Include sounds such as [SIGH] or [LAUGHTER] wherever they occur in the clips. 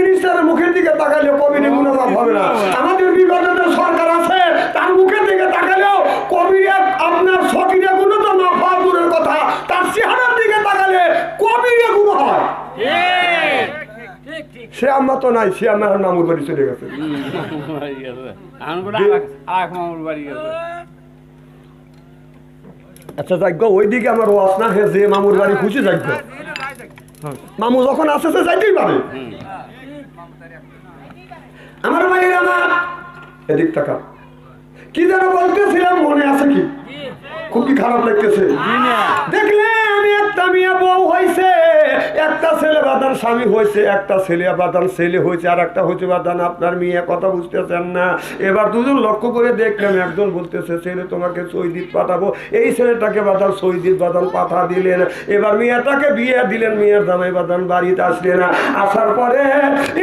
মিনিস্টারের মুখের দিকে তাকালেও কবিরে মাফ হবে না। আমাদের বিগত সরকার আছে তার মুখের দিকে তাকালেও কবিরে আপনার সকিরে গুণ তো হওয়া দূরের কথা তার চেহারার দিকে তাকালে কবিরে গুণ হয়। সে আমার তো নাই সে আমার নামুর বাড়ি চলে গেছে। আচ্ছা ওইদিকে আমার ওয়াস না হে যে মামুর বাড়ি খুশি যাজ্ঞ মামু যখন আসে সে যাইতেই পারে। আমার ভাইয়ের আমার। এদিক টাকা কি যেন বলতেছিলাম মনে আছে কি? খুব কি খারাপ লাগতেছে? দেখলে একটা বউ হয়েছে একটা ছেলে বাদান স্বামী হয়েছে একটা ছেলে বাদান ছেলে হয়েছে আর একটা হয়েছে বাদান আপনার মেয়ে, কথা বুঝতেছেন না? এবার দুজন লক্ষ্য করে দেখলাম একজন বলতেছে, ছেলে, তোমাকে সৈদিত পাঠাবো। এই ছেলেটাকে বাদান সৈদিত বাদান পাঠা দিলেন। এবার মেয়েটাকে বিয়ে দিলেন, মেয়ের জামাই বাদান বাড়িতে আসলে না। আসার পরে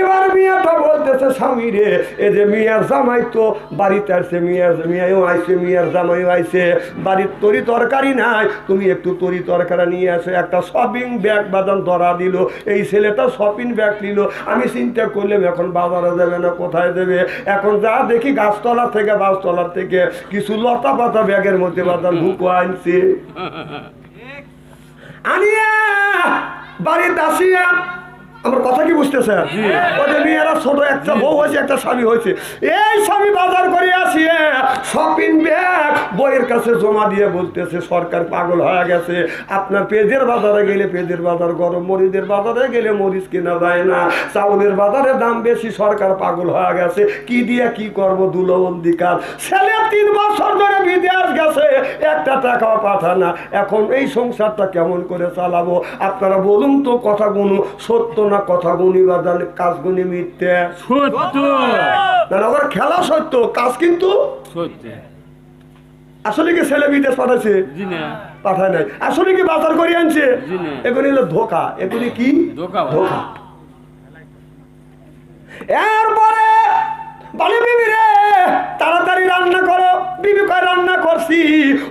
এবার মেয়েটা বলতেছে, স্বামী রে, এই যে মেয়ের জামাই তো বাড়িতে আসছে, মেয়ের মেয়েও আইছে, মেয়ের জামাইও আইছে। বাড়ির তরি তরকারি নাই, তুমি একটু তরি তরকারি নিয়ে আসো একটা শপিং ব্যাগ বাদাম ধরা দিল। এই ছেলেটা শপিং ব্যাগ নিল। আমি চিন্তা করলাম, এখন বাজারে দেবে না, কোথায় দেবে এখন যা দেখি গাছতলা থেকে বাসতলার থেকে কিছু লতা পাতা ব্যাগের মধ্যে বাদাম ঢুকো আনছে। আনিয়া, বাড়িতে আসিয়া আমার কথা কি বুঝতেছে ওদের মেয়েরা ছোট একটা বউ হয়েছে একটা স্বামী হয়েছে। এই স্বামী বাজার করে আসিয়ে শপিং ব্যাগ বইয়ের কাছে জমা দিয়ে বলতেছে সরকার পাগল হয়ে গেছে। আপনার পেজের বাজারে গেলে পেজের বাজার গরম মরিচের বাজারে গেলে মরিচ কেনা যায় না। চাউলের বাজারে দাম বেশি সরকার পাগল হয়ে গেছে। কি দিয়ে কি করব দুলবন্দি কাজ। ছেলে তিন বছর ধরে বিদেশ গেছে একটা টাকাও পাঠা না। এখন এই সংসারটা কেমন করে চালাবো? আপনারা বলুন তো কথা গুনো সত্য না কথা গুনি বা জানে কাজ গুনি মিথ্যে। সত্য। না না, ওর খেলা সত্য কাজ কিন্তু সত্য। আসলে কি ছেলে বিদেশ পাঠাচ্ছে পাঠায় নাই। আসলে কি বাজার করে আনছে? এগুলি হলো ধোকা। এগুলি কি? ধোঁকা ধোকা। এরপরে বলে বিবি রে তাড়াতাড়ি রান্না করো। বিবি কয়, রান্না করছি।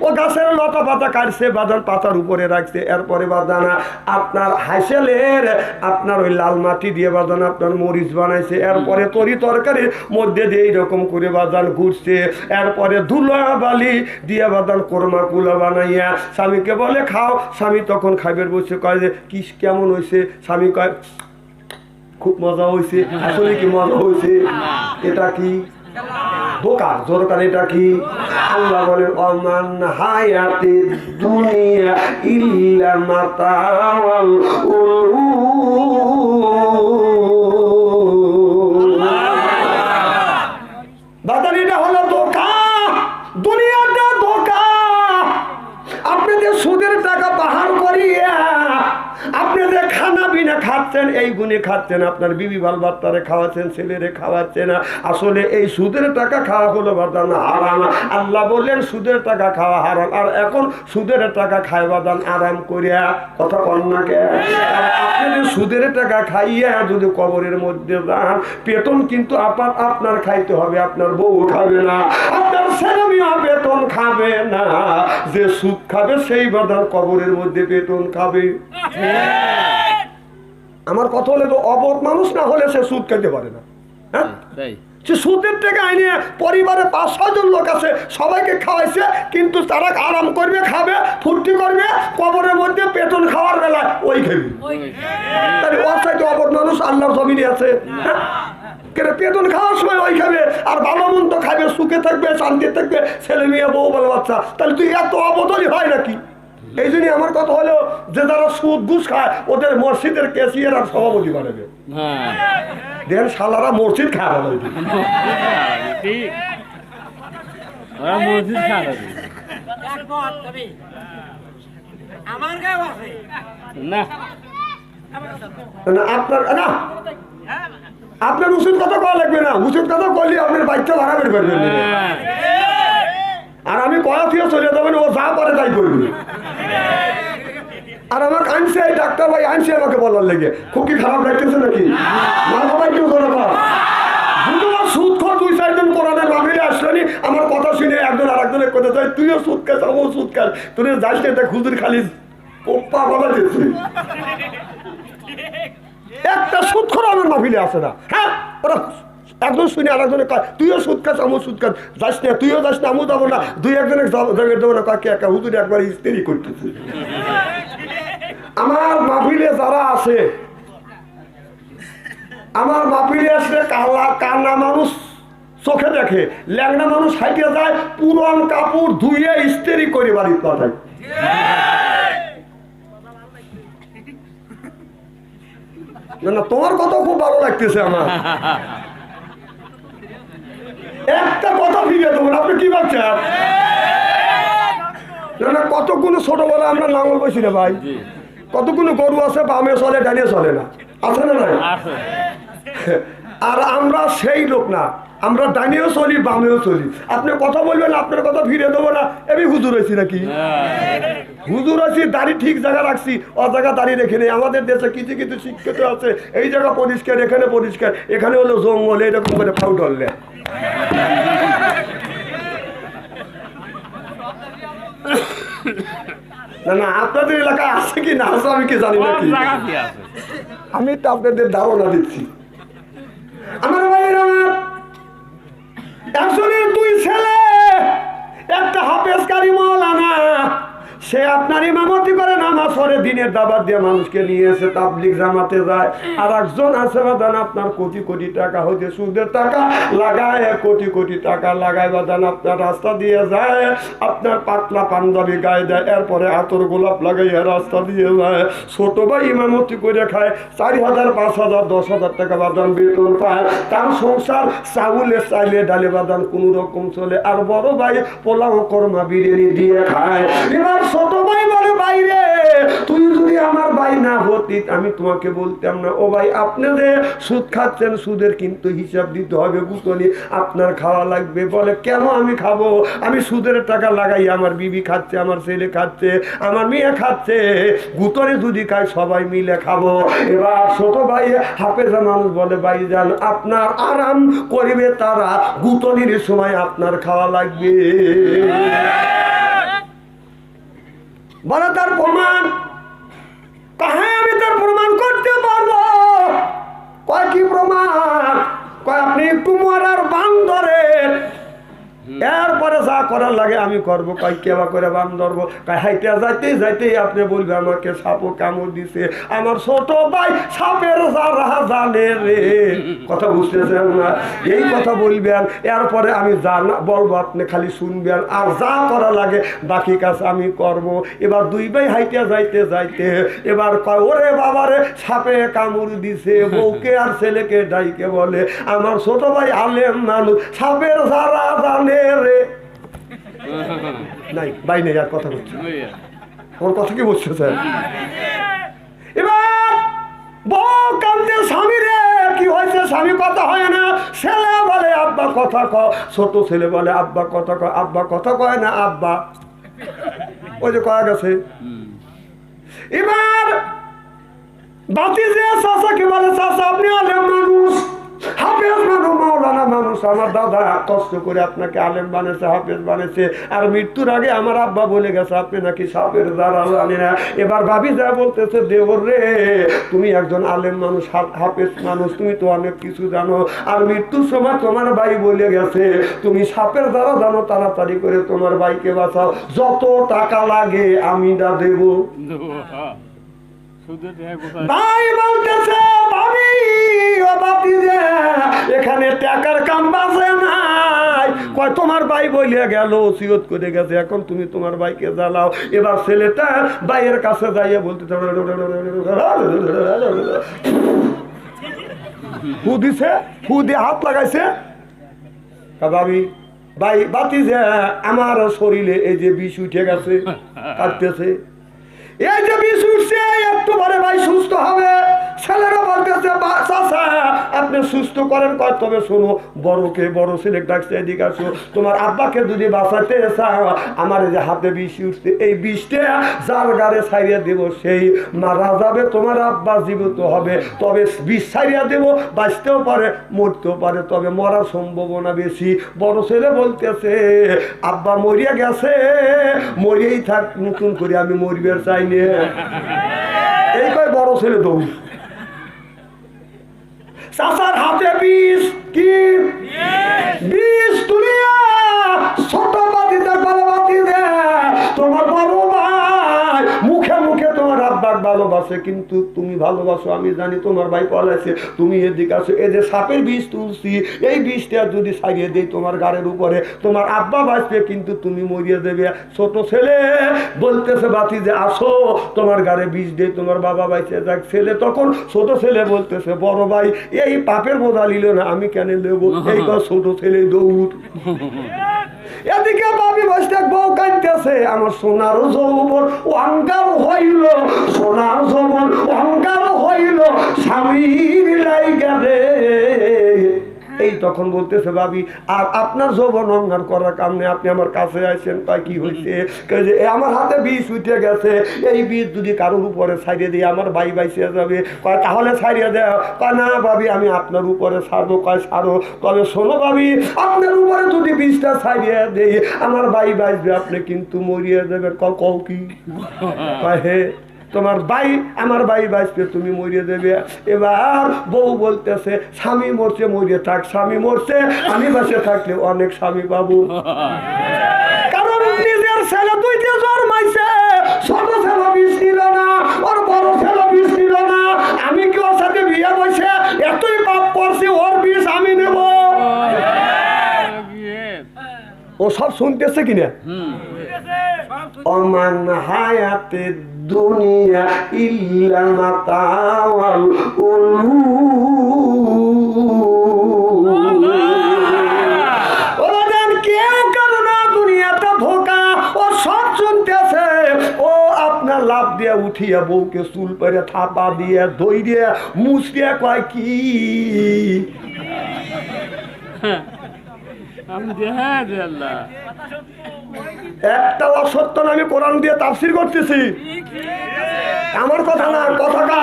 ও গাছের লতা পাতা কাটছে বাদান পাতার উপরে রাখছে। এরপরে বাদানা আপনার হাসেলের আপনার ওই লাল মাটি দিয়ে বাদান আপনার মরিচ বানাইছে। এরপরে তরি তরকারির মধ্যে দিয়ে এইরকম করে বাদান ঘুরছে। এরপরে ধুলা বালি দিয়ে বাদান কোরমা কুলা বানাইয়া, স্বামীকে বলে, খাও। স্বামী তখন খাইবের বসে কয় যে কি কেমন হয়েছে স্বামী কয়, খুব মজা হয়েছে আসলে কি মজা হয়েছে এটা কি? বোকা জোরকার এটা কি? আল্লাহ বলেন অমান হায়াতে দুনিয়া ইল্লা মাতাওয়াল খাচ্ছেন খাচ্ছেন, আপনার বিবি বাল বাচ্চারে খাওয়াচ্ছেন, ছেলেরে খাওয়াচ্ছেন আসলে এই সুদের টাকা খাওয়া হলো বাদান হারাম? আল্লাহ বললেন, সুদের টাকা খাওয়া হারাম। আর এখন সুদের টাকা খায় বাদান আরাম করিয়া কথা কন্যাকে আপনি সুদের টাকা খাইয়া যদি কবরের মধ্যে যান, বেতন কিন্তু আপনার আপনার খাইতে হবে, আপনার বউ খাবে না। আপনার ছেলে বেতন খাবে না। যে সুদ খাবে, সেই বাদান কবরের মধ্যে বেতন খাবে। আমার কথা হলে তো অবধ মানুষ না হলে সে সুদ খেতে পারে না। হ্যাঁ? তাই। সে সুদের টাকা আইনে পরিবারে পাঁচ ছজন লোক আছে সবাইকে খাওয়াইছে কিন্তু তারা আরাম করবে খাবে ফুর্তি করবে কবরের মধ্যে পেতন খাওয়ার বেলায় ওই খাবি তাহলে ওর অবধ মানুষ আল্লাহর জমিনে আছে। হ্যাঁ? কেন পেতন খাওয়ার সময় ওই খাবে আর ভালো মন্দ খাবে সুখে থাকবে শান্তি থাকবে ছেলে মেয়ে বউ বলে বাচ্চা। তাহলে তুই এত অবদলই হয় নাকি? এই জন্যই আমার কথা হলো যে যারা সুদ ঘুষ খায় ওদের মসজিদের কেসিয়ার আর সভাপতি বানাবে হ্যাঁ। দেন শালারা মসজিদ খায় ভালো আপনার না। আপনার উচিত কথা কওয়া লাগবে না। উচিত কথা করলে আপনার বাচ্চা ভাড়া বের করবেন হ্যাঁ। আর আমি কয়া থেকে চলে যাবেন ও যা পারে তাই করবে। আর আমার আনছে, ডাক্তার ভাই আনছে আমাকে বলার লেগে। খুব কি খারাপ লাগতেছে নাকি? আমার কথা শুনে একজন আর একজনের কথা তুইও সুদ খাস, আমিও সুদ খাস। তুই যাস না এটা খুজুর খালি ওপ্পা আমার মাহফিলে আসে না। হ্যাঁ ওরা একজন শুনে আর একজনে কয়, তুইও সুদ খাস আমু সুদ খাস। যাস না, তুইও যাস না আমু যাব না। দুই একজনে যাবে দেবো না কাকে, একা? হুজুর একবার ইস্তেরি করতেছে। আমার মাহফিলে যারা আছে, আমার মাহফিলে আসলে কালা, কান্না মানুষ চোখে দেখে ল্যাংনা মানুষ হাইটে যায়, পুরন কাপড় ধুয়ে ইস্তেরি করে বাড়ি পাঠায়। তোমার কথা খুব ভালো লাগতেছে আমার। একটা কথা ফিরে দেবো আপনি কি ভাবছেন? না না কতগুলো ছোটবেলা আমরা নাঙল বসি না ভাই? কতগুলো গরু আছে বামে চলে ডানে চলে না? আছে না নাই? আর আমরা সেই লোক না। আমরা ডানেও চলি বামেও চলি। আপনি কথা বলবেন, আপনার কথা ফিরে দেবো না। আমি হুজুর হয়েছি নাকি। হুজুর আছি দাড়ি ঠিক জায়গা রাখছি ও জায়গা দাড়ি রেখে নেই। আমাদের দেশে কিছু কিছু শিক্ষিত আছে। এই জায়গা পরিষ্কার, এখানে পরিষ্কার। এখানে হলো জঙ্গল এইরকম করে ফাউ ধরলে। না না, আপনাদের এলাকায় আছে কি না আছে আমি কি জানি কি। আমি তো আপনাদের ধারণা দিচ্ছি। আমার ভাইয়ের আমার একজনের সে আপনার ইমামতি করে নামাজ পড়ে, দিনের দাবার দিয়ে মানুষকে নিয়ে এসে তাবলিক জামাতে যায়। আর একজন আছে, বাদান, আপনার কোটি কোটি টাকা হচ্ছে সুদের টাকা লাগায়, কোটি কোটি টাকা লাগায়, বাদান, আপনার রাস্তা দিয়ে যায়, আপনার পাতলা পাঞ্জাবি গায়ে দেয়, এরপরে আতর গোলাপ লাগাইয়া রাস্তা দিয়ে যায়। ছোট ভাই ইমামতি করে খায়, চারি হাজার, পাঁচ হাজার, দশ হাজার টাকা বাদান বেতন পায়। তার সংসার চাউলে চাইলে ডালে বাদান কোনো রকম চলে, আর বড় ভাই পোলাও, কর্মা, বিরিয়ানি দিয়ে খায়। এবার ছোট বলে তুই যদি আমার ভাই না হতি, আমি তোমাকে বলতাম না। ও ভাই সুদ খাচ্ছেন, সুদের কিন্তু হিসাব দিতে হবে গুতনি আপনার খাওয়া লাগবে। বলে, কেন আমি খাব? আমি সুদের টাকা লাগাই, আমার বিবি খাচ্ছে, আমার ছেলে খাচ্ছে, আমার মেয়ে খাচ্ছে। গুতরে যদি খায় সবাই মিলে খাব। এবার ছোট ভাই, হাফেজা মানুষ বলে, ভাই যান আপনার আরাম করিবে তারা, গুতনির সময় আপনার খাওয়া লাগবে। বলে তার প্রমাণ। হ্যাঁ আমি তার প্রমাণ করতে পারব। কয় কি প্রমাণ? কয় আপনি একটু বান্দরের এরপরে যা করার লাগে আমি করব। কয় কেবা করে বান ধরবো? কয় হাইতে যাইতে যাইতেই আপনি বলবে, আমাকে সাপও কামড় দিছে। আমার ছোট ভাই সাপের যারা জানে রে। কথা বুঝতেছেন না? এই কথা বলবেন, এরপরে আমি যা বলব, আপনি খালি শুনবেন। আর যা করা লাগে বাকি কাজ আমি করব। এবার দুই ভাই হাইতে যাইতে যাইতে, এবার কয়, ওরে বাবারে, সাপে কামড় দিছে, বউকে আর ছেলেকে ডাইকে বলে, আমার ছোট ভাই আলেম মানুষ, সাপের যারা জানে রে। [LAUGHS] নাই নেই আর কথা বলছি আমার কথা কি বলছে স্যার? এবার বউ কান্দে স্বামী রে কি হয়েছে স্বামী কথা হয় না। ছেলে বলে আব্বা কথা ক। ছোট ছেলে বলে আব্বা কথা কয় আব্বা কথা কয় না আব্বা। ওই যে কয়া গেছে। এবার বাতি যে চাচাকে বলে চাচা আপনি আলেম মানুষ। হাফেজ মানুষ মাওলানা মানুষ আমার দাদা কষ্ট করে আপনাকে আলেম বানিয়েছে হাফেজ বানিয়েছে আর মৃত্যুর আগে আমার আব্বা বলে গেছে আপনি নাকি সাপের দ্বারা জানি না। এবার ভাবি যা বলতেছে দেবর রে তুমি একজন আলেম মানুষ হাফেজ মানুষ তুমি তো অনেক কিছু জানো। আর মৃত্যুর সময় তোমার ভাই বলে গেছে তুমি সাপের দ্বারা জানো তাড়াতাড়ি করে তোমার ভাইকে বাঁচাও। যত টাকা লাগে আমি না দেবো। ভাই বলতেছে এখানে টাকার কাম বাজে নাই। কয়, তোমার ভাই বলিয়া গেল, ওসিয়ত করে গেছে, এখন তুমি তোমার ভাইকে জ্বালাও। এবার ছেলেটা ভাইয়ের কাছে যাইয়া বলতে হু দিছে, হু দিয়ে হাত লাগাইছে? ভাবি, ভাই বাতি যে, আমার শরীরে এই যে বিষ উঠে গেছে, কাটতেছে। এই যে বিষ উঠছে, একটু পরে ভাই সুস্থ হবে। ছেলেরা বলতেছে, "বা- চাচা, আপনি সুস্থ করেন কয়, তবে শোনো বড়কে বড় ছেলে ডাকছে, এদিকে আসো। তোমার আব্বাকে যদি বাঁচাতে চাও, আমার যে হাতে বিষ উঠছে, এই বিষটা যার গাড়ে ছাইড়িয়ে দেব, সেই মারা যাবে, তোমার আব্বা জীবিত হবে। তবে বিষ ছাইড়িয়া দেব, বাঁচতেও পারে, মরতেও পারে, তবে মরার সম্ভাবনা বেশি। বড় ছেলে বলতেছে, আব্বা মরিয়া গেছে, মরিয়েই থাক, নতুন করে আমি মরিবার চাই না। এই কয় বড় ছেলে দৌড়। চাচার হাতে বিষ কি? বিষ তুলিয়া ছোট ভালোবাসে, কিন্তু তুমি ভালোবাসো, আমি জানি তোমার ভাই পলাইছে তুমি এদিকে আসো, এই যে সাপের বিষ তুলছি, এই বিষটা যদি সারিয়ে দেই তোমার গাড়ির উপরে, তোমার আব্বা বাঁচবে, কিন্তু তুমি মরিয়ে দেবে। ছোট ছেলে বলতেছে, বাতি যে আসো, তোমার গাড়ি বিষ দিয়ে তোমার বাবা বাইছে যাক। ছেলে তখন ছোট ছেলে বলতেছে, বড় ভাই, এই পাপের বোঝা নিল না, আমি কেন নেব? এই ছোট ছেলে দৌড়। এদিকে বাবি বসতে বউ কাঁদতেছে, আমার সোনার যৌবন অঙ্গার হইল। সোনার যৌবন অঙ্গার হইল, স্বামীর লাইগা এই তখন বলতেছে, ভাবি, আর আপনার যৌবন অঙ্গার করার কারণে আপনি আমার কাছে আসেন তাই কি হয়েছে আমার হাতে বিষ উঠে গেছে, এই বিষ যদি কারোর উপরে ছাড়িয়ে দিই, আমার ভাই বাইসে যাবে। কয়, তাহলে ছাড়িয়ে দেয় কয়, না ভাবি, আমি আপনার উপরে ছাড়বো। কয়, ছাড়ো। তবে শোনো ভাবি, আপনার উপরে যদি বিষটা ছাড়িয়ে দেই, আমার ভাই বাঁচবে আপনি কিন্তু মরিয়ে দেবেন কও কি? কয়, হে তোমার ভাই আমার ভাই বাঁচবে তুমি মরিয়ে দেবে। এবার বউ বলতেছে স্বামী মরছে মরিয়ে থাক স্বামী মরছে আমি বাসে থাকলে অনেক স্বামী পাবো। কারণ নিজের ছেলে দুইটা জন্মাইছে ছোট ছেলে বিষ নিল না ওর বড় ছেলে বিষ নিল না। আমি কি ওর সাথে বিয়ে বসে এতই পাপ করছি ওর বিষ আমি নেব? ও সব শুনতেছে কিনা? ধোকা। ও সব শুনতেছে। ও আপনার লাভ দিয়ে উঠিয়া বউকে চুল পেরে থাপা দিয়ে দই দিয়ে মুসিয়া কয় কি? আমি দেখা দে আল্লাহ। একটা অসত্য আমি কোরআন দিয়ে তাফসির করতেছি। আমার কথা না কথাটা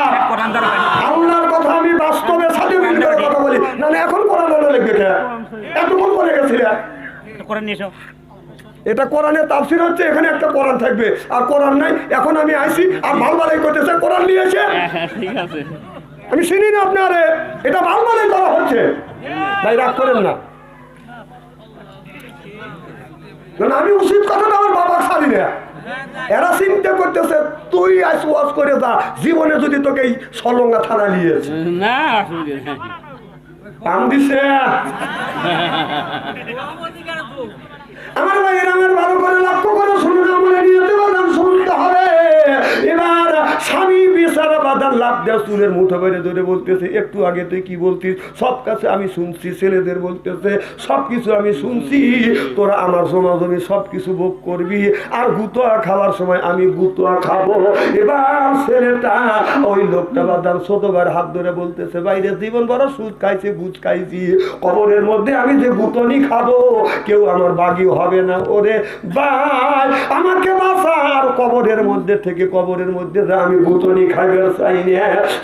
আল্লাহর কথা আমি বাস্তবে সাথে মিল করে কথা বলি। না না এখন কোরআন হলো লিখবে কে? এতক্ষণ করে গেছিলে? করে নিয়ে এটা কোরআনের তাফসির হচ্ছে এখানে একটা কোরআন থাকবে। আর কোরআন নাই এখন আমি আইছি আর ভালো ভালাই করতেছে কোরআন নিয়ে এসে। হ্যাঁ, ঠিক আছে। আমি চিনি না আপনারে এটা ভালো ভালাই করা হচ্ছে। ভাই রাগ করেন না না, না, আমি উচিত কথাটা আমার বাবা ছাড়ি না। এরা চিন্তা করতেছে তুই আজ ওয়াজ করে যা জীবনে যদি তোকে এই সলঙ্গা থানা নিয়েছে না পাম দিছে। আমার ভাইয়ের আমার ভালো করে লক্ষ্য করে শুনুন আমার বাদাম হবে। এবার স্বামী বিচারা বাদাম লাভ দেওয়া মুঠো বেড়ে ধরে বলতেছে, একটু আগে তুই কি বলতিস? সব কাছে আমি শুনছি, ছেলেদের বলতেছে, সব কিছু আমি শুনছি, তোরা আমার সব কিছু ভোগ করবি, আর গুতোয়া খাওয়ার সময় আমি গুতোয়া খাব। এবার ছেলেটা ওই লোকটা ছোটবার হাত ধরে বলতেছে বাইরে জীবন বড় সুদ খাইছে গুজ খাইছি। কবরের মধ্যে আমি যে গুতনি খাব, কেউ আমার বাগি হবে না। ওরে ভাই, আমাকে বাঁচার কবরের মধ্যে থেকে কবরের মধ্যে আমি গুতনি খাইবে চাই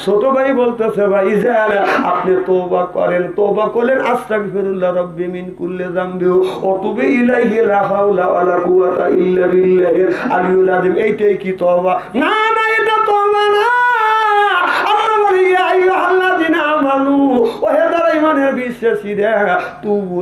ছোট ভাই বলতেছে, ভাই যান আপনি তোবা করেন। তোবা করলেন, আস্তাগফিরুল্লাহ রব্বি মিন কুল্লি ইলাইহি ওয়ালা ইল্লা বিল্লাহিল আলিয়্যুল আযীম। এইটাই কি তওবা? না না, এটা তওবা না। আল্লাহ বলে বিশ্বাসীরা তুবু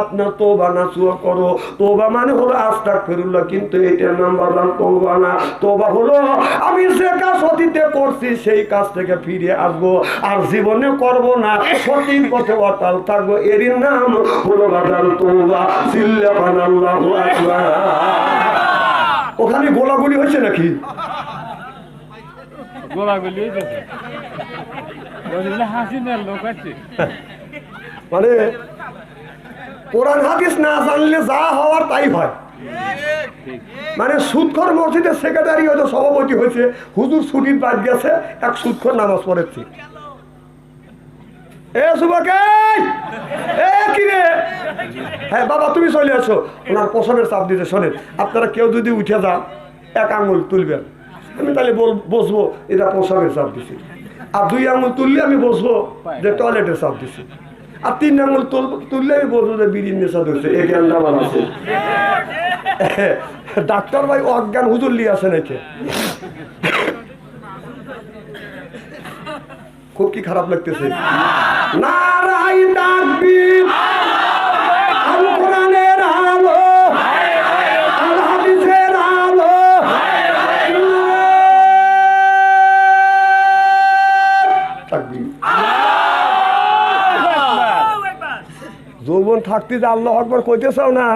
আপনার তোবা নাসুয়া করো। তোবা মানে হলো আস্তাক ফেরুল্লাহ কিন্তু এটার নাম বললাম তোবা না। তোবা হলো আমি যে কাজ অতীতে করছি সেই কাজ থেকে ফিরে আসব। আর জীবনে করব না সঠিক পথে অটাল থাকব। এরই নাম হলো বাদাল তোবা সিল্লাবান আল্লাহু আকবার। ওখানে গোলাগুলি হয়েছে নাকি? গোলাগুলি হাসি না লোক আছে। মানে কোরআন হাদিস না জানলে যা হওয়ার তাই হয়। মানে সুদখর মসজিদের সেক্রেটারি হয়তো সভাপতি হয়েছে, হুজুর ছুটির বাদ গেছে, এক সুদখর নামাজ পড়েছে। হ্যাঁ আপনারা কেউ যদি উঠে যান, এক আঙুল তুলবেন। আমি তাহলে বসবো, এটা পোশাকের চাপ দিছি। আর দুই আঙুল তুললে আমি বসবো যে টয়লেটের চাপ দিছি। আর তিন আঙুল তুল তুললে আমি বলব যে বিড়ির নেশা ধরছে। এ জ্ঞান আমার আছে। ডাক্তার ভাই অজ্ঞান হুজুর লিয়ে আসে নাকি খুব কি খারাপ লাগতেছে। নারাই থাকতে যে আল্লাহ আকবর কইতেছাও না।